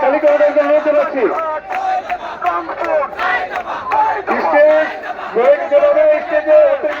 খালি করে দেওয়ার জন্য অনুরোধ জানাচ্ছি। স্টেজ ব্রেক চলাবে স্টেজে অতিরিক্ত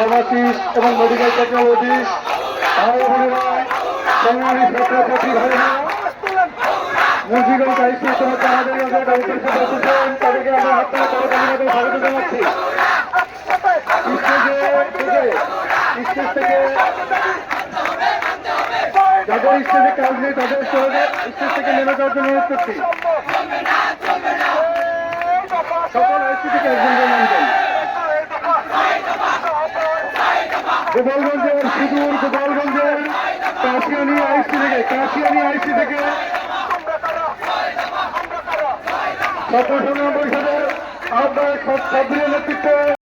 সমাচিস এবং মেডিকেল টেকনোলজিস্ট ভাই বোনেরা সংগ্রামী ছাত্রছাত্রী ভাইরা মুন্সিগঞ্জ আইসি তোমার আমাদের তাদেরকে স্বাগত জানাচ্ছি। স্টেজ থেকে থেকে একজন করে নামবেন গোপালগঞ্জের সুদূর গোপালগঞ্জের কাশিয়ানি আইসি থেকে কাশিয়ানি আইসি থেকে। ছাত্র পরিষদের আহ্বায়ক সব নেতৃত্বে।